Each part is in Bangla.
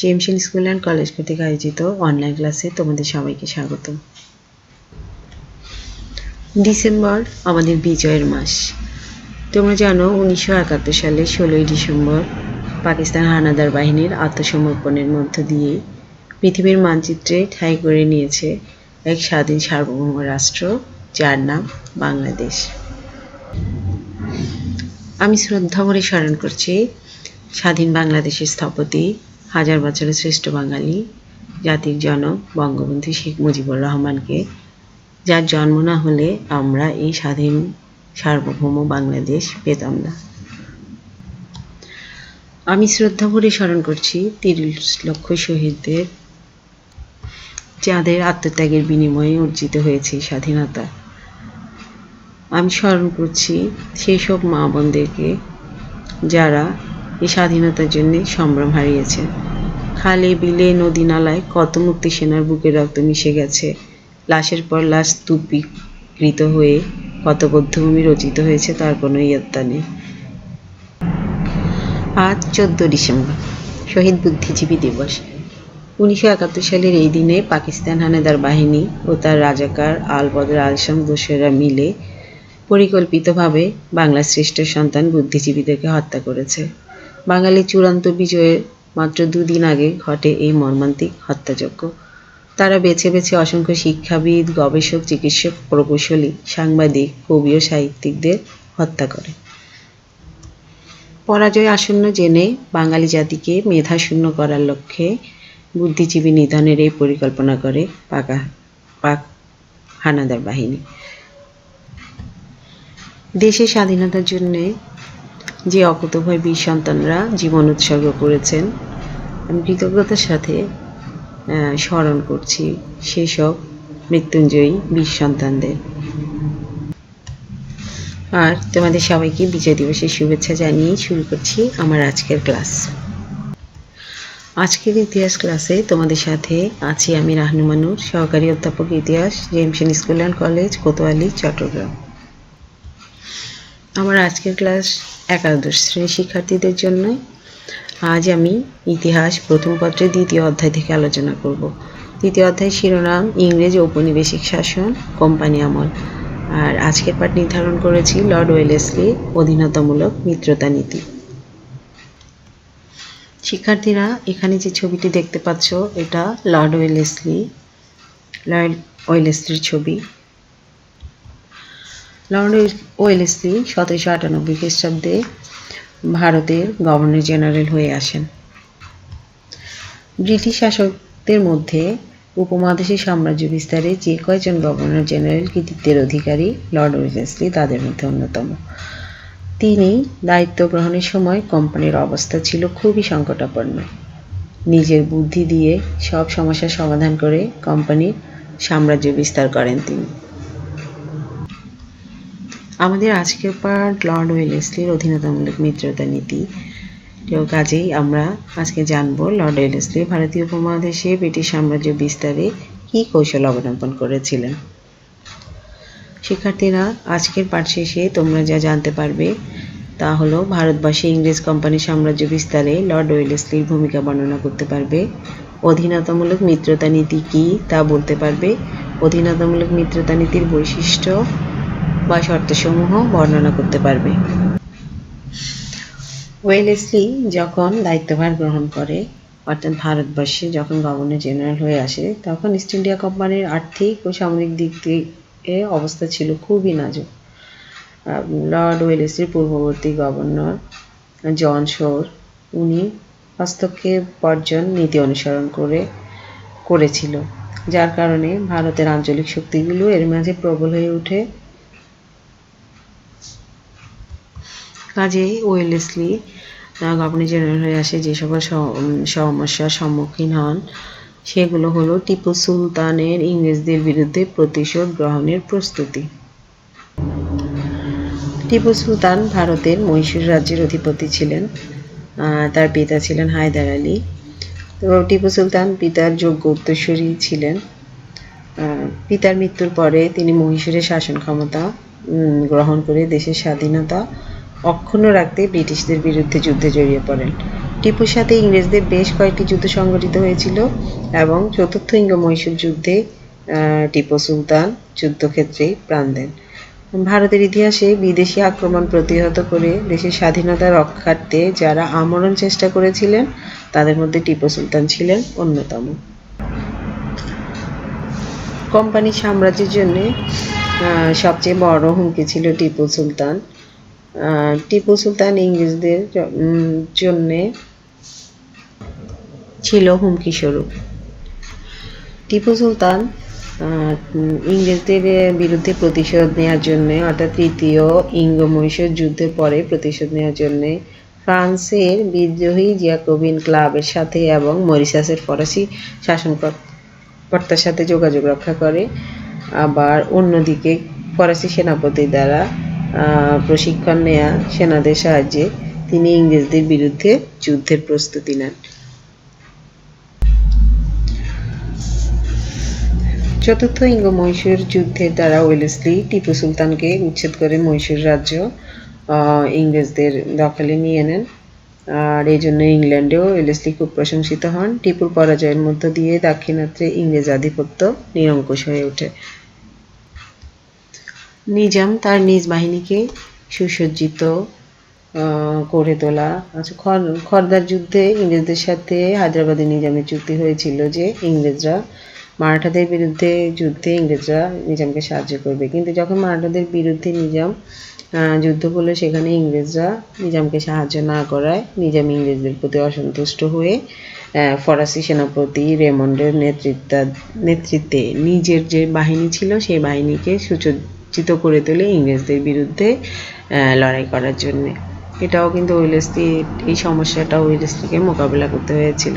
জেমসন স্কুল অ্যান্ড কলেজ কর্তৃক আয়োজিত অনলাইন ক্লাসে তোমাদের সবাইকে স্বাগত ডিসেম্বর আমাদের বিজয়ের মাস। তোমরা জানো, উনিশশো একাত্তর সালে ষোলোই ডিসেম্বর পাকিস্তান হানাদার বাহিনীর আত্মসমর্পণের মধ্য দিয়ে পৃথিবীর মানচিত্রে ঠাঁই করে নিয়েছে এক স্বাধীন সার্বভৌম রাষ্ট্র, যার নাম বাংলাদেশ। আমি শ্রদ্ধা ভরে স্মরণ করছি স্বাধীন বাংলাদেশের স্থপতি হাজার বছরের শ্রেষ্ঠ বাঙালি জাতির জনক বঙ্গবন্ধু শেখ মুজিবুর রহমানকে, যার জন্ম না হলে আমরা এই স্বাধীন সার্বভৌম বাংলাদেশ পেতাম না। আমি শ্রদ্ধা ভরে স্মরণ করছি তিরিশ লক্ষ শহীদদের, যাদের আত্মত্যাগের বিনিময়ে অর্জিত হয়েছে স্বাধীনতা। আমি স্মরণ করছি সেই সব মা বোনদেরকে যারা এই স্বাধীনতার জন্য সম্ভ্রম হারিয়েছে। খালে বিলে নদী নালায় কত মুক্তি সেনার বুকে রক্ত মিশে গেছে। লাশের পর লাশ স্তূপীকৃত হয়ে কত বৌদ্ধভূমি রচিত হয়েছে তার কোনো ইয়ত্তা নেই। আজ চোদ্দ ডিসেম্বর, শহীদ বুদ্ধিজীবী দিবস। উনিশশো একাত্তর সালের এই দিনে পাকিস্তান হানাদার বাহিনী ও তার রাজাকার আল বদর আলসাম দোসেরা মিলে পরিকল্পিতভাবে বাংলার শ্রেষ্ঠ সন্তান বুদ্ধিজীবীদেরকে হত্যা করেছে। বাঙালির চূড়ান্ত বিজয়ের মাত্র দুদিন আগে ঘটে এই মর্মান্তিক হত্যাযজ্ঞ। তারা বেছে বেছে অসংখ্য শিক্ষাবিদ, গবেষক, চিকিৎসক, প্রকৌশলী, সাংবাদিক, কবি ও সাহিত্যিকদের হত্যা করে। পরাজয় আসন্ন জেনে বাঙালি জাতিকে মেধাশূন্য করার লক্ষ্যে বুদ্ধিজীবী নিধনের এই পরিকল্পনা করে পাকা পাক হানাদার বাহিনী। দেশের স্বাধীনতার জন্যে যে অকুতভয় বীর সন্তানরা জীবন উৎসর্গ করেছেন, আমি কৃতজ্ঞতার সাথে স্মরণ করছি সেসব মৃত্যুঞ্জয়ী বীর সন্তানদের। আর তোমাদের সবাইকে বিজয় দিবসের শুভেচ্ছা জানিয়ে শুরু করছি আমার আজকের ক্লাস। আজকের ইতিহাস ক্লাসে তোমাদের সাথে আছি আমি রাহনুমানুর সহকারী অধ্যাপক ইতিহাস, Jameson school and college, Kotwali, Chattogram. আমার আজকের ক্লাস একাদশ শ্রেণির শিক্ষার্থীদের জন্য আজ আমি ইতিহাস প্রথম পত্রের দ্বিতীয় অধ্যায় থেকে আলোচনা করব। দ্বিতীয় অধ্যায় শিরোনাম ইংরেজ ঔপনিবেশিক শাসন, কোম্পানি আমল। আর আজকের পাঠ নির্ধারণ করেছি লর্ড ওয়েলেসলি, অধীনতামূলক মিত্রতা নীতি। শিক্ষার্থীরা, এখানে যে ছবিটি দেখতে পাচ্ছ, এটা লর্ড ওয়েলেসলি, লর্ড ওয়েলেসলির ছবি। লর্ড ওয়েলেসলি সতেরোশো আটানব্বই খ্রিস্টাব্দে ভারতের গভর্নর জেনারেল হয়ে আসেন। ব্রিটিশ শাসকদের মধ্যে উপমহাদেশের সাম্রাজ্য বিস্তারে যে কয়জন গভর্নর জেনারেল কৃতিত্বের অধিকারী লর্ড ওয়েলেসলি তাদের মধ্যে অন্যতম। তিনি দায়িত্ব গ্রহণের সময় কোম্পানির অবস্থা ছিল খুবই সংকটাপন্ন। নিজের বুদ্ধি দিয়ে সব সমস্যার সমাধান করে কোম্পানির সাম্রাজ্য বিস্তার করেন তিনি। আমাদের আজকের পার্ট লর্ড ওয়েলেসলির অধীনতামূলক মিত্রতা নীতি। কাজেই আমরা আজকে জানব লর্ড ওয়েলেসলি ভারতীয় উপমহাদেশে ব্রিটিশ সাম্রাজ্য বিস্তারে কী কৌশল অবলম্বন করেছিলেন। শিক্ষার্থীরা, আজকের পাঠ শেষে তোমরা যা জানতে পারবে তা হলো ভারতবাসী ইংরেজ কোম্পানি সাম্রাজ্য বিস্তারে লর্ড ওয়েলেসলির ভূমিকা বর্ণনা করতে পারবে। অধীনতামূলক মিত্রতা নীতি কী তা বলতে পারবে। অধীনতামূলক মিত্রতা নীতির বৈশিষ্ট্য বা শর্তসমূহ বর্ণনা করতে পারবে। ওয়েলেসলি যখন দায়িত্বভার গ্রহণ করে, অর্থাৎ ভারতবর্ষে যখন গভর্নর জেনারেল হয়ে আসে, তখন ইস্ট ইন্ডিয়া কোম্পানির আর্থিক ও সামরিক দিক থেকে অবস্থা ছিল খুবই নাজুক। লর্ড ওয়েলেসলির পূর্ববর্তী গভর্নর জন শোর, উনি হস্তক্ষেপ বর্জন নীতি অনুসরণ করে, করেছিল, যার কারণে ভারতের আঞ্চলিক শক্তিগুলো এর মাঝে প্রবল হয়ে ওঠে কাজেই ওয়েলেসলি গভর্নর জেনারেল হয়ে আসে যে সকল সমস্যার সম্মুখীন হন, সেগুলো হলো টিপু সুলতানের ইংরেজদের বিরুদ্ধে প্রতিশোধ গ্রহণের প্রস্তুতি। টিপু সুলতান ভারতের মহীশূর রাজ্যের অধিপতি ছিলেন তার পিতা ছিলেন হায়দার আলী। তো টিপু সুলতান পিতার যোগ্য উত্তরসূরি ছিলেন। পিতার মৃত্যুর পরে তিনি মহীশূরের শাসন ক্ষমতা গ্রহণ করে দেশের স্বাধীনতা অক্ষুণ্ণ রাখতে ব্রিটিশদের বিরুদ্ধে যুদ্ধে জড়িয়ে পড়েন। টিপুর সাথে ইংরেজদের বেশ কয়েকটি যুদ্ধ সংঘটিত হয়েছিল এবং চতুর্থ ইঙ্গ মহীশূর যুদ্ধে টিপু সুলতান যুদ্ধক্ষেত্রে প্রাণ দেন। ভারতের ইতিহাসে বিদেশি আক্রমণ প্রতিহত করে দেশের স্বাধীনতা রক্ষার্থে যারা আমরণ চেষ্টা করেছিলেন, তাদের মধ্যে টিপু সুলতান ছিলেন অন্যতম। কোম্পানি সাম্রাজ্যের জন্য সবচেয়ে বড় হুমকি ছিল টিপু সুলতান। টিপু সুলতান ইংরেজদের জন্যে ছিল হুমকি স্বরূপ। টিপু সুলতান ইংরেজদের বিরুদ্ধে প্রতিশোধ নেওয়ার জন্য, অর্থাৎ তৃতীয় ইঙ্গ মহীশূর যুদ্ধের পরে প্রতিশোধ নেওয়ার জন্য, ফ্রান্সের বিদ্রোহী জিয়াকোবিন ক্লাবের সাথে এবং মরিশাসের ফরাসি শাসনকর্তার সাথে যোগাযোগ রক্ষা করে। আবার অন্যদিকে ফরাসি সেনাপতি দ্বারা প্রশিক্ষণ নেয়া সেনাদের সাহায্যে তিনি ইংরেজদের বিরুদ্ধে যুদ্ধের প্রস্তুতি নেন। চতুর্থ ইঙ্গ মহীশূর যুদ্ধের দ্বারা ওয়েলেসলি টিপু সুলতানকে উচ্ছেদ করে মহীশূর রাজ্য ইংরেজদের দখলে নিয়ে নেন। আর এই জন্য ইংল্যান্ডেও ওয়েলেসলি খুব প্রশংসিত হন। টিপুর পরাজয়ের মধ্য দিয়ে দাক্ষিণাত্যে ইংরেজ আধিপত্য নিরঙ্কুশ হয়ে ওঠে। নিজাম তার নিজ বাহিনীকে সুসজ্জিত করে তোলা। আচ্ছা খর- খর্দার যুদ্ধে ইংরেজদের সাথে হায়দ্রাবাদের নিজামের চুক্তি হয়েছিল যে ইংরেজরা মারাঠাদের বিরুদ্ধে যুদ্ধে ইংরেজরা নিজামকে সাহায্য করবে। কিন্তু যখন মারাঠাদের বিরুদ্ধে নিজাম যুদ্ধ করল সেখানে ইংরেজরা নিজামকে সাহায্য না করায় নিজাম ইংরেজদের প্রতি অসন্তুষ্ট হয়ে ফরাসি সেনাপতি রেমন্ডের নেতৃত্ব, নেতৃত্বে নিজের যে বাহিনী ছিল, সেই বাহিনীকে সুসজ্জিত করে তোলে ইংরেজদের বিরুদ্ধে লড়াই করার জন্যে। এটাও কিন্তু ওয়েলেসলি, এই সমস্যাটা ওয়েলেসলিকে মোকাবিলা করতে হয়েছিল।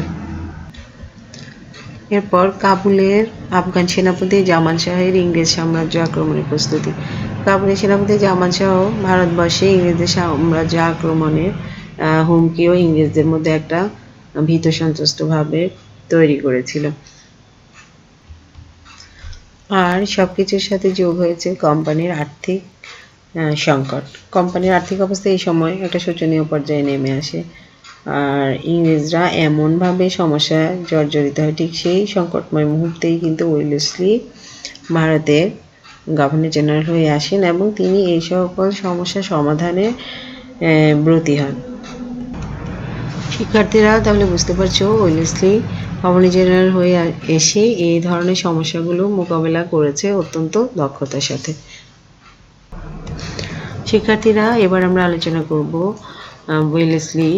এরপর কাবুলের আফগান সেনাপতি জামান শাহের ইংরেজ সাম্রাজ্য আক্রমণের প্রস্তুতি। কাবুলের সেনাপতি জামান শাহ ভারতবর্ষে ইংরেজদের সাম্রাজ্য আক্রমণের হুমকিও ইংরেজদের মধ্যে একটা ভীত সন্ত্রস্ত ভাবে তৈরি করেছিল। আর সব কিছুর সাথে যোগ হয়েছে কোম্পানির আর্থিক সংকট। কোম্পানির আর্থিক অবস্থা এই সময় একটা শোচনীয় পর্যায়ে নেমে আসে। আর ইংরেজরা এমনভাবে সমস্যায় জর্জরিত হয়, ঠিক সেই সংকটময় মুহূর্তেই কিন্তু ওয়েলেসলি ভারতের গভর্নর জেনারেল হয়ে আসেন এবং তিনি এই সকল সমস্যা সমাধানে ব্রতী হন। শিক্ষার্থীরা তাহলে বুঝতে পারছ ওয়েলেসলি গভর্নর জেনারেল হয়ে এসে এই ধরনের সমস্যাগুলো মোকাবেলা করেছে অত্যন্ত দক্ষতার সাথে। শিক্ষার্থীরা, এবার আমরা আলোচনা করব ওয়েলেসলি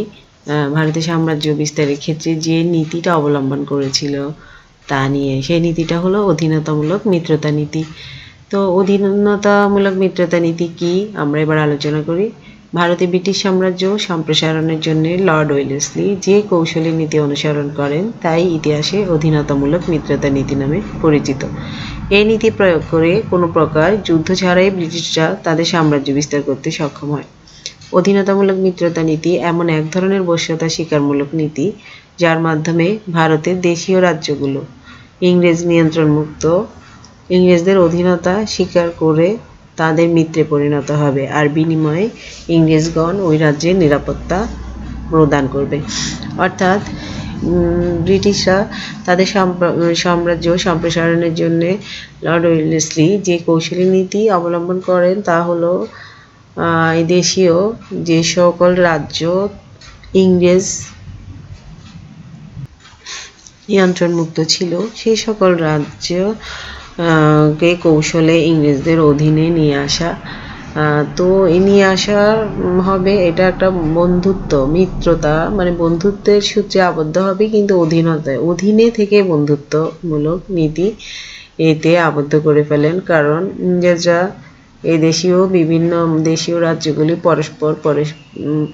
ভারতের সাম্রাজ্য বিস্তারের ক্ষেত্রে যে নীতিটা অবলম্বন করেছিল তা নিয়ে। সেই নীতিটা হলো অধীনতামূলক মিত্রতা নীতি। তো অধীনতামূলক মিত্রতা নীতি কি? আমরা এবার আলোচনা করি। ভারতে ব্রিটিশ সাম্রাজ্য সম্প্রসারণের জন্য লর্ড ওয়েলেসলি যে কৌশলী নীতি অনুসরণ করেন, তাই ইতিহাসে অধীনতামূলক মিত্রতা নীতি নামে পরিচিত। এই নীতি প্রয়োগ করে কোনো প্রকার যুদ্ধ ছাড়াই ব্রিটিশরা তাদের সাম্রাজ্য বিস্তার করতে সক্ষম হয়। অধীনতামূলক মিত্রতা নীতি এমন এক ধরনের বশ্যতা স্বীকারমূলক নীতি, যার মাধ্যমে ভারতের দেশীয় রাজ্যগুলো ইংরেজ নিয়ন্ত্রণমুক্ত ইংরেজদের অধীনতা স্বীকার করে তাদের মিত্রে পরিণত হবে আর বিনিময়ে ইংরেজগণ ওই রাজ্যের নিরাপত্তা প্রদান করবে। অর্থাৎ ব্রিটিশরা তাদের সাম্রাজ্য সম্প্রসারণের জন্য লর্ড ওয়েলেসলি যে কৌশলী নীতি অবলম্বন করেন তা হলো দেশীয় যে সকল রাজ্য ইংরেজ নিয়ন্ত্রণমুক্ত ছিল, সেই সকল রাজ্য কে কৌশলে ইংরেজদের অধীনে নিয়ে আসা তো এই নিয়ে আসা হবে এটা একটা বন্ধুত্ব, মিত্রতা মানে বন্ধুত্বের সূত্রে আবদ্ধ হবে কিন্তু অধীনতায়। অধীনে থেকে বন্ধুত্বমূলক নীতি এতে আবদ্ধ করে ফেলেন কারণ ইংরেজরা এই দেশীয় বিভিন্ন দেশীয় রাজ্যগুলি পরস্পর পরস-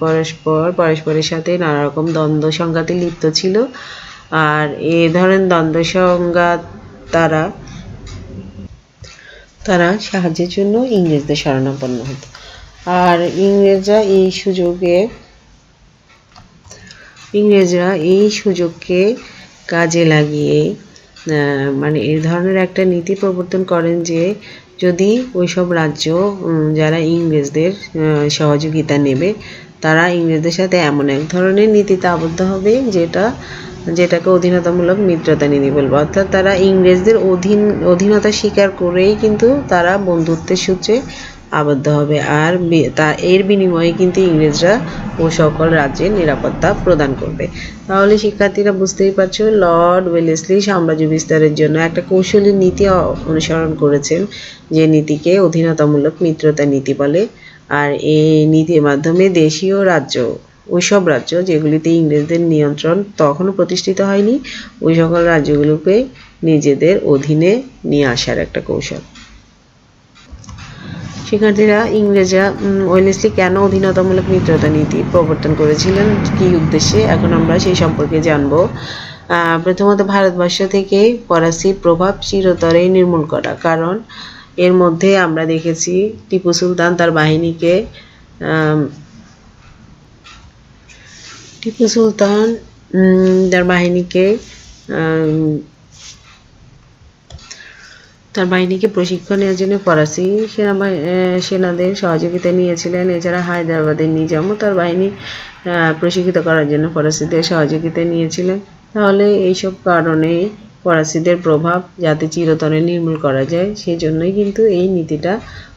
পরস্পর পরস্পরের সাথে নানা রকম দ্বন্দ্ব সংঘাতে লিপ্ত ছিল। আর এ ধরনের দ্বন্দ্ব সংঘাত তারা তারা সাহায্যের জন্য ইংরেজদের শরণাপন্ন হতো। আর ইংরেজরা এই সুযোগে, ইংরেজরা এই সুযোগকে কাজে লাগিয়ে মানে এই ধরনের একটা নীতি প্রবর্তন করেন যে যদি ওইসব রাজ্য যারা ইংরেজদের সহযোগিতা নেবে, তারা ইংরেজদের সাথে এমন এক ধরনের নীতিতে আবদ্ধ হবে যেটা যেটাকে অধীনতামূলক মিত্রতা নীতি বলব। অর্থাৎ তারা ইংরেজদের অধীন, অধীনতা স্বীকার করেই কিন্তু তারা বন্ধুত্বের সূত্রে আবদ্ধ হবে। আর তা, এর বিনিময়ে কিন্তু ইংরেজরা ও সকল রাজ্যের নিরাপত্তা প্রদান করবে। তাহলে শিক্ষার্থীরা বুঝতেই পারছ, লর্ড ওয়েলেসলি সাম্রাজ্য বিস্তারের জন্য একটা কৌশলী নীতি অনুসরণ করেছেন, যে নীতিকে অধীনতামূলক মিত্রতা নীতি বলে। আর এই নীতির মাধ্যমে দেশীয় রাজ্য ওইসব রাজ্য যেগুলিতে ইংরেজদের নিয়ন্ত্রণ তখনও প্রতিষ্ঠিত হয়নি, ওই সকল রাজ্যগুলোকে নিজেদের অধীনে নিয়ে আসার একটা কৌশল। শিক্ষার্থীরা, ইংরেজরা ওয়েলেসলি কেন অধীনতামূলক মিত্রতা নীতি প্রবর্তন করেছিলেন? কী উদ্দেশ্যে? এখন আমরা সেই সম্পর্কে জানব। প্রথমত ভারতবর্ষ থেকে ফরাসি প্রভাব চিরতরেই নির্মূল করা, কারণ এর মধ্যে আমরা দেখেছি টিপু সুলতান তার বাহিনীকে টিপু সুলতান তার বাহিনীকে তার বাহিনীকে প্রশিক্ষণ নেওয়ার জন্য ফরাসি সেনা সেনাদের সহযোগিতা নিয়েছিলেন। এছাড়া হায়দ্রাবাদের নিজামও তার বাহিনী প্রশিক্ষিত করার জন্য ফরাসিদের সহযোগিতা নিয়েছিলেন। তাহলে এইসব কারণে ফরাসিদের প্রভাব যাতে চিরতরে নির্মূল করা যায় সেই জন্যই কিন্তু এই নীতিটা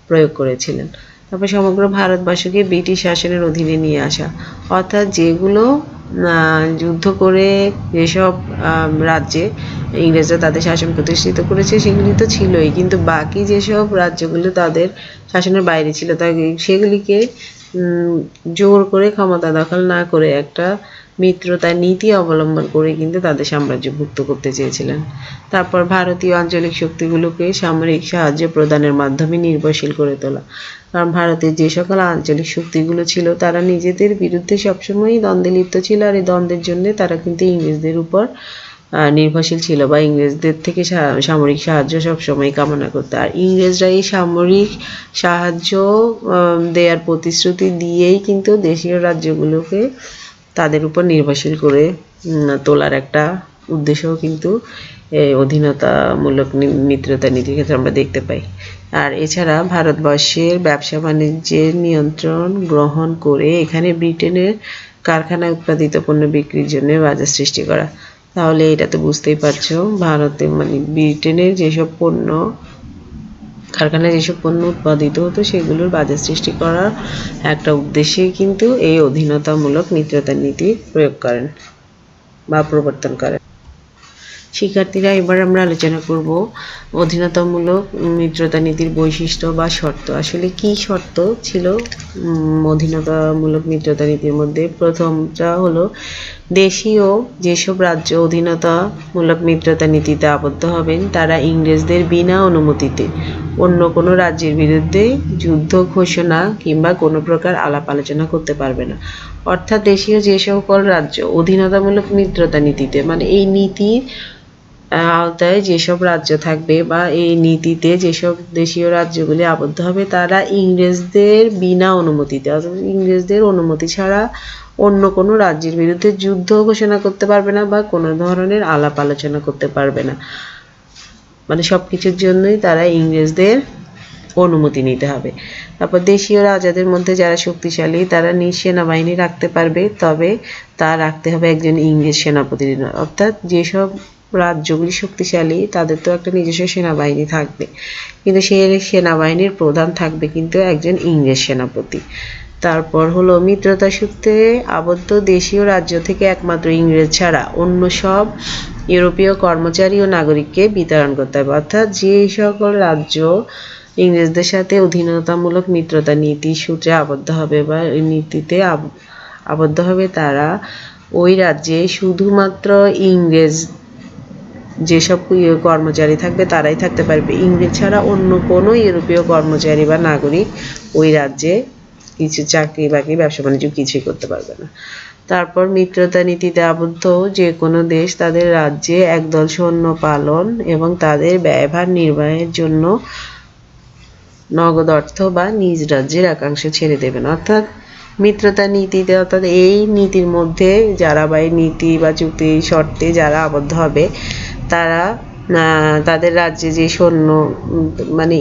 প্রয়োগ করেছিলেন। তারপর সমগ্র ভারতবাসীকে ব্রিটিশ শাসনের অধীনে নিয়ে আসা। অর্থাৎ যেগুলো যুদ্ধ করে যেসব রাজ্যে ইংরেজরা তাদের শাসন প্রতিষ্ঠিত করেছে, সেগুলি তো ছিলই। কিন্তু বাকি যেসব রাজ্যগুলো তাদের শাসনের বাইরে ছিল তাই সেগুলিকে জোর করে ক্ষমতা দখল না করে একটা মিত্রতার নীতি অবলম্বন করে কিন্তু তাদের সাম্রাজ্যভুক্ত করতে চেয়েছিলেন। তারপর ভারতীয় আঞ্চলিক শক্তিগুলোকে সামরিক সাহায্য প্রদানের মাধ্যমে নির্ভরশীল করে তোলা। কারণ ভারতের যে সকল আঞ্চলিক শক্তিগুলো ছিল, তারা নিজেদের বিরুদ্ধে সবসময়ই দ্বন্দ্বে লিপ্ত ছিল আর এই দ্বন্দ্বের জন্য তারা কিন্তু ইংরেজদের উপর নির্ভরশীল ছিল বা ইংরেজদের থেকে সামরিক সাহায্য সবসময় কামনা করতো। আর ইংরেজরা এই সামরিক সাহায্য দেওয়ার প্রতিশ্রুতি দিয়েই কিন্তু দেশীয় রাজ্যগুলোকে তাদের উপর নির্ভরশীল করে তোলার একটা উদ্দেশ্যও কিন্তু অধীনতামূলক মিত্রতা নীতির ক্ষেত্রে আমরা দেখতে পাই। আর এছাড়া ভারতবর্ষের ব্যবসা বাণিজ্যের নিয়ন্ত্রণ গ্রহণ করে এখানে ব্রিটেনের কারখানায় উৎপাদিত পণ্য বিক্রির জন্য বাজার সৃষ্টি করা। তাহলে এটা তো বুঝতেই পারছ, ভারতে মানে ব্রিটেনের যেসব পণ্য কারখানায় যেসব পণ্য উৎপাদিত হতো, সেগুলোর বাজার সৃষ্টি করার একটা উদ্দেশ্যে কিন্তু এই অধীনতামূলক নীতি প্রয়োগ করেন বা প্রবর্তন করেন। শিক্ষার্থীরা, এবার আমরা আলোচনা করব অধীনতামূলক মিত্রতা নীতির বৈশিষ্ট্য বা শর্ত। আসলে কি শর্ত ছিল? অধীনতামূলক মিত্রতা নীতির মধ্যে? প্রথমটা হলো দেশীয় যেসব রাজ্য অধীনতামূলক মিত্রতা নীতিতে আবদ্ধ হবেন, তারা ইংরেজদের বিনা অনুমতিতে অন্য কোনো রাজ্যের বিরুদ্ধে যুদ্ধ ঘোষণা কিংবা কোনো প্রকার আলাপ আলোচনা করতে পারবে না। অর্থাৎ দেশীয় যে সকল রাজ্য অধীনতামূলক মিত্রতা নীতিতে মানে এই নীতির আওতায় যেসব রাজ্য থাকবে বা এই নীতিতে যেসব দেশীয় রাজ্যগুলি আবদ্ধ হবে, তারা ইংরেজদের বিনা অনুমতিতে, অর্থাৎ ইংরেজদের অনুমতি ছাড়া অন্য কোনো রাজ্যের বিরুদ্ধে যুদ্ধ ঘোষণা করতে পারবে না বা কোনো ধরনের আলাপ আলোচনা করতে পারবে না। মানে সব কিছুর জন্যই তারা ইংরেজদের অনুমতি নিতে হবে। তারপর দেশীয় রাজাদের মধ্যে যারা শক্তিশালী, তারা নিজ সেনাবাহিনী রাখতে পারবে, তবে তা রাখতে হবে একজন ইংরেজ সেনাপতির, অর্থাৎ যেসব রাজ্যগুলি শক্তিশালী, তাদের তো একটা নিজস্ব সেনাবাহিনী থাকবে। কিন্তু সেই সেনাবাহিনীর প্রধান থাকবে কিন্তু একজন ইংরেজ সেনাপতি। তারপর হলো মিত্রতা সূত্রে আবদ্ধ দেশীয় রাজ্য থেকে একমাত্র ইংরেজ ছাড়া অন্য সব ইউরোপীয় কর্মচারী ও নাগরিককে বিতরণ করতে হবে। অর্থাৎ যে সকল রাজ্য ইংরেজদের সাথে অধীনতামূলক মিত্রতা নীতি সূত্রে আবদ্ধ হবে বা নীতিতে আবদ্ধ হবে, তারা ওই রাজ্যে শুধুমাত্র ইংরেজ যেসব ইয়ে কর্মচারী থাকবে তারাই থাকতে পারবে। ইংরেজ ছাড়া অন্য কোনো ইউরোপীয় কর্মচারী বা নাগরিক ওই রাজ্যে কিছু চাকরি বাকরি, ব্যবসা বাণিজ্য কিছুই করতে পারবে না। তারপর মিত্রতা নীতিতে আবদ্ধ যে কোনো দেশ তাদের রাজ্যে একদল সৈন্য পালন এবং তাদের ব্যয়ভার নির্বাহের জন্য নগদ অর্থ বা নিজ রাজ্যের একাংশ ছেড়ে দেবেন অর্থাৎ মিত্রতা নীতিতে অর্থাৎ এই নীতির মধ্যে যারা বা এই নীতি বা চুক্তি শর্তে যারা আবদ্ধ হবে তারা তাদের রাজ্যে যে সৈন্য মানে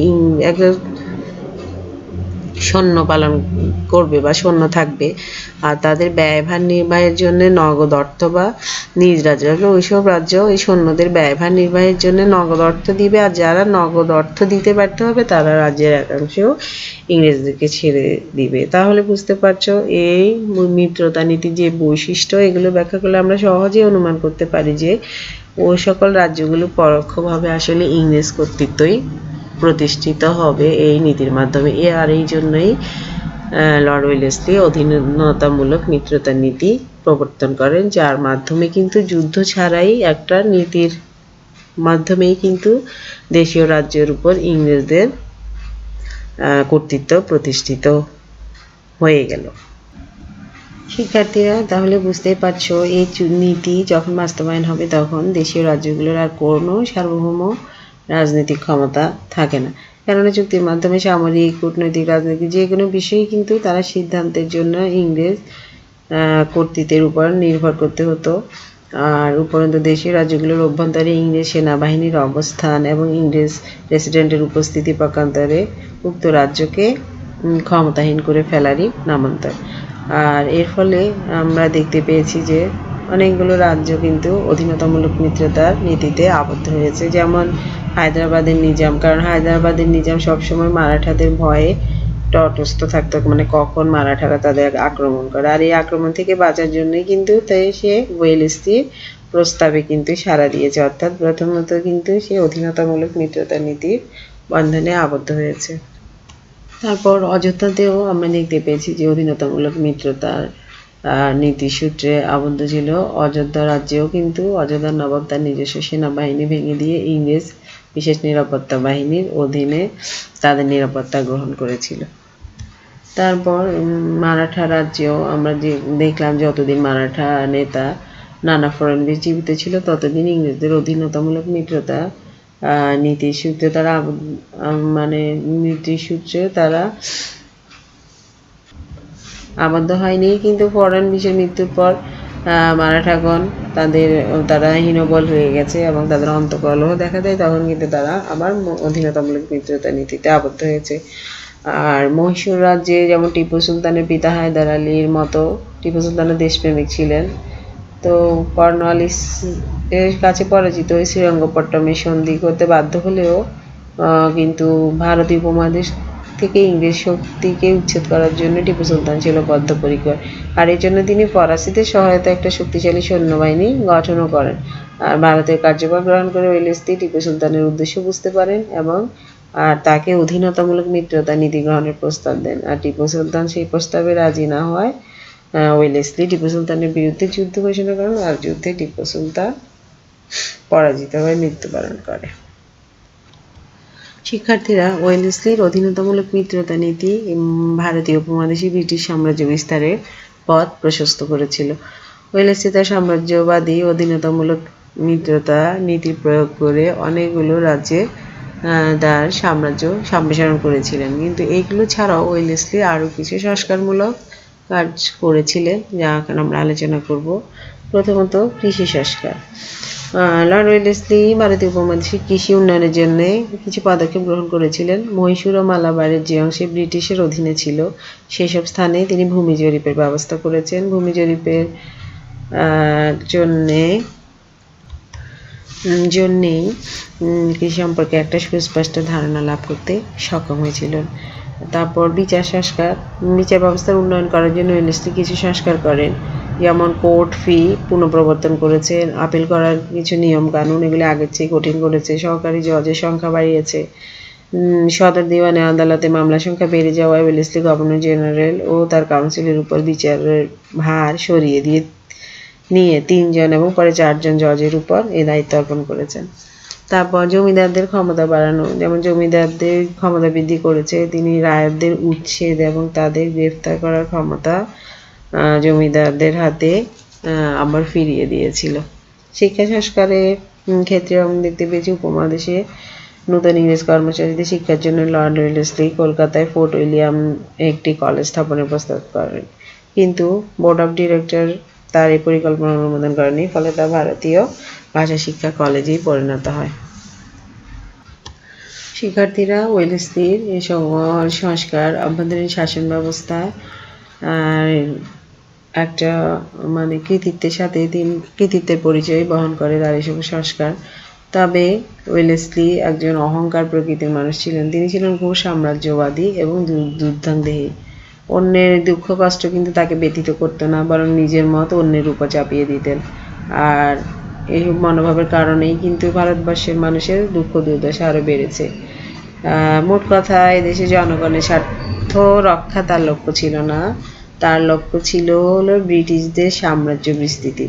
একটা সৈন্য পালন করবে বা সৈন্য থাকবে। আর তাদের ব্যয়ভার নির্বাহের জন্য নগদ অর্থ বা নিজ রাজ্য ওইসব রাজ্য এই সৈন্যদের ব্যয়ভার নির্বাহের জন্য নগদ অর্থ দিবে। আর যারা নগদ অর্থ দিতে ব্যর্থ হবে, তারা রাজ্যের একাংশ ইংরেজদেরকে ছেড়ে দিবে। তাহলে বুঝতে পারছ, এই মিত্রতা নীতির যে বৈশিষ্ট্য, এগুলো ব্যাখ্যা করলে আমরা সহজেই অনুমান করতে পারি যে ওই সকল রাজ্যগুলো পরোক্ষভাবে আসলে ইংরেজ কর্তৃত্বই প্রতিষ্ঠিত হবে এই নীতির মাধ্যমে। এ আর এই জন্যই লর্ড ওয়েলেসলি অধীনতামূলক মিত্রতা নীতি প্রবর্তন করেন, যার মাধ্যমে কিন্তু যুদ্ধ ছাড়াই একটা নীতির মাধ্যমেই কিন্তু দেশীয় রাজ্যের উপর ইংরেজদের কর্তৃত্ব প্রতিষ্ঠিত হয়ে গেল। শিক্ষার্থীরা, তাহলে বুঝতেই পারছ, এই নীতি যখন বাস্তবায়ন হবে তখন দেশীয় রাজ্যগুলোর আর কোনো সার্বভৌম রাজনৈতিক ক্ষমতা থাকে না। কেননা চুক্তির মাধ্যমে সামরিক, কূটনৈতিক, রাজনৈতিক যে কোনো বিষয়ে কিন্তু তারা সিদ্ধান্তের জন্য ইংরেজ কর্তৃত্বের উপর নির্ভর করতে হতো। আর উপরন্ত দেশীয় রাজ্যগুলোর অভ্যন্তরে ইংরেজ সেনাবাহিনীর অবস্থান এবং ইংরেজ প্রেসিডেন্টের উপস্থিতি পক্ষান্তরে উক্ত রাজ্যকে ক্ষমতাহীন করে ফেলারই নামান্তর। আর এর ফলে আমরা দেখতে পেয়েছি যে অনেকগুলো রাজ্য কিন্তু অধীনতামূলক মিত্রতার নীতিতে আবদ্ধ হয়েছে। যেমন হায়দ্রাবাদের নিজাম, কারণ হায়দ্রাবাদের নিজাম সবসময় মারাঠাদের ভয়ে তটস্থ থাকতো মানে কখন মারাঠারা তাদের আক্রমণ করে। আর এই আক্রমণ থেকে বাঁচার জন্যই কিন্তু তাই সে ওয়েলস্টির প্রস্তাবে কিন্তু সাড়া দিয়েছে। অর্থাৎ প্রথমত কিন্তু সে অধীনতামূলক মিত্রতা নীতির বন্ধনে আবদ্ধ হয়েছে। তারপর অযোধ্যাতেও আমরা দেখতে পেয়েছি যে অধীনতামূলক মিত্রতার নীতি সূত্রে আবদ্ধ ছিল। অযোধ্যা রাজ্যেও কিন্তু অযোধ্যার নবাব তার নিজস্ব সেনাবাহিনী ভেঙে দিয়ে ইংরেজ বিশেষ নিরাপত্তা বাহিনীর অধীনে তাদের নিরাপত্তা গ্রহণ করেছিল। তারপর মারাঠা রাজ্যেও আমরা যে দেখলাম যতদিন মারাঠা নেতা নানা ফরেনবির জীবিত ছিল, ততদিন ইংরেজদের অধীনতামূলক মিত্রতা নীতির সূত্রে তারা মানে নীতির সূত্রে তারা আবদ্ধ হয়নি, কিন্তু ফরেন বিশ্বের মৃত্যুর পর মারাঠাগণ তাদের, তারা হীনবল হয়ে গেছে এবং তাদের অন্তকলহ দেখা দেয় তখন কিন্তু তারা আবার অধীনতামূলক মিত্রতা নীতিতে আবদ্ধ হয়েছে। আর মহীশূর রাজ্যে যেমন টিপু সুলতানের পিতা হায়দার আলীর মতো টিপু সুলতানের দেশপ্রেমিক ছিলেন, তো কর্নওয়ালিস এর কাছে পরাজিত হয়ে শ্রীরঙ্গপট্টমে সন্ধি করতে বাধ্য হলেও কিন্তু ভারতীয় উপমহাদেশ থেকে ইংরেজ শক্তিকে উচ্ছেদ করার জন্য টিপু সুলতান ছিল বদ্ধপরিকর। আর এই জন্য তিনি ফরাসিদের সহায়তা একটা শক্তিশালী সৈন্যবাহিনী গঠনও করেন। আর ভারতের কার্যভার গ্রহণ করে ওয়েলেসলি টিপু সুলতানের উদ্দেশ্য বুঝতে পারেন এবং, আর তাকে অধীনতামূলক মিত্রতা নীতি গ্রহণের প্রস্তাব দেন। আর টিপু সুলতান সেই প্রস্তাবে রাজি না হয় ওয়েলেসলি টিপু সুলতানের বিরুদ্ধে যুদ্ধ ঘোষণা করেন। আর যুদ্ধে টিপু সুলতান পরাজিত হয়ে মৃত্যুবরণ করে। শিক্ষার্থীরা ওয়েলেসলির অধীনতামূলক মিত্রতা নীতি ভারতীয় উপমহাদেশে ব্রিটিশ সাম্রাজ্য বিস্তারের পথ প্রশস্ত করেছিল। ওয়েলেসলি তার সাম্রাজ্যবাদী অধীনতামূলক মিত্রতা নীতি প্রয়োগ করে অনেকগুলো রাজ্যে তার সাম্রাজ্য সম্প্রসারণ করেছিলেন। কিন্তু এইগুলো ছাড়াও ওয়েলেসলি আরও কিছু সংস্কারমূলক কাজ করেছিলেন, যা এখন আমরা আলোচনা করব। প্রথমত কৃষি সংস্কার। লর্ড ওয়েলেসলি ভারতীয় উপমহাদেশে কৃষি উন্নয়নের জন্য কিছু পদক্ষেপ গ্রহণ করেছিলেন। মহীশূর ও মালাবারের যে অংশে ব্রিটিশের অধীনে ছিল, সেসব স্থানে তিনি ভূমি জরিপের ব্যবস্থা করেছেন। ভূমি জরিপের জন্যে জন্যেই কৃষি সম্পর্কে একটা সুস্পষ্ট ধারণা লাভ করতে সক্ষম হয়েছিলেন। তারপর বিচার সংস্কার, বিচার ব্যবস্থার উন্নয়ন করার জন্য ওয়েলেসলি কিছু সংস্কার করেন। যেমন কোর্ট ফি পুনঃপ্রবর্তন করেছেন আপিল করার কিছু নিয়ম কানুন, এগুলি আগের চেয়ে কঠিন করেছে। সহকারী জজের সংখ্যা বাড়িয়েছে। সদর দিওয়ানে আদালতে মামলার সংখ্যা বেড়ে যাওয়ায় ওয়েলেসলি গভর্নর জেনারেল ও তার কাউন্সিলের উপর বিচারের ভার সরিয়ে দিয়ে, নিয়ে তিনজন এবং পরে চারজন জজের উপর এই দায়িত্ব অর্পণ করেছেন। তারপর জমিদারদের ক্ষমতা বাড়ানো, যেমন জমিদারদের ক্ষমতা বৃদ্ধি করেছে, তিনি রায়তদের উচ্ছেদ এবং তাদের গ্রেফতার করার ক্ষমতা জমিদারদের হাতে আবার ফিরিয়ে দিয়েছিল। শিক্ষা সংস্কারের ক্ষেত্রে আমি দেখতে পেয়েছি উপমহাদেশে নতুন ইংরেজ কর্মচারীদের শিক্ষার জন্য লর্ড ওয়েলেসলি কলকাতায় ফোর্ট উইলিয়াম একটি কলেজ স্থাপনের প্রস্তাব করেন। কিন্তু বোর্ড অফ ডিরেক্টর তার এই পরিকল্পনা অনুমোদন করেনি ফলে তা ভারতীয় ভাষা শিক্ষা কলেজেই পরিণত হয়। শিক্ষার্থীরা সকল সংস্কার, অভ্যন্তরীণ শাসন ব্যবস্থা একটা মানে কৃতিত্বের সাথে তিন কৃতিত্বের পরিচয় বহন করে তার সকল সংস্কার। তবে ওয়েলেসলি একজন অহংকার প্রকৃতির মানুষ ছিলেন। তিনি ছিলেন ঘোর সাম্রাজ্যবাদী এবং দু- দুর্দান্তদেহী অন্যের দুঃখ, কষ্ট কিন্তু তাকে ব্যতীত করতো না, বরং নিজের মত অন্যের উপর চাপিয়ে দিতেন। আর এই মনোভাবের কারণেই কিন্তু ভারতবর্ষের মানুষের দুঃখ, দুর্দশা আরও বেড়েছে। মোট কথা এদেশে জনগণের স্বার্থ রক্ষা তার লক্ষ্য ছিল না। তার লক্ষ্য ছিল হলো ব্রিটিশদের সাম্রাজ্য বিস্তৃতি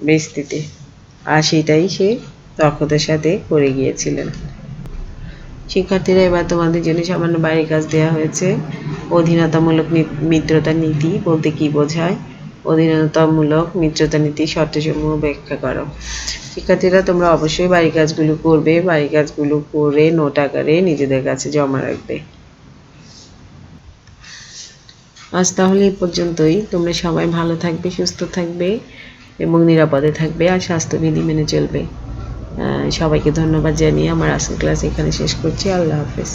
বিস্তৃতি। আর সেটাই সে দক্ষতার সাথে করে গিয়েছিলেন। শিক্ষার্থীরা এবার তোমাদের জন্য সামান্য বাড়ির কাজ দেওয়া হয়েছে। অধীনতামূলক মিত্রতা নীতি বলতে কি বোঝায়? অধীনতামূলক মিত্রতা নীতি শর্তসমূহ ব্যাখ্যা করো। শিক্ষার্থীরা, তোমরা অবশ্যই বাড়ির কাজগুলো করবে। বাড়ির কাজগুলো করে নোট আকারে নিজেদের কাছে জমা রাখবে। আজ তাহলে এই পর্যন্তই। তোমরা সবাই ভালো থাকবে, সুস্থ থাকবে এবং নিরাপদে থাকবে আর স্বাস্থ্যবিধি মেনে চলবে। সবাইকে ধন্যবাদ জানিয়ে আমার আজকের ক্লাস এখানে শেষ করছি। আল্লাহ হাফেজ।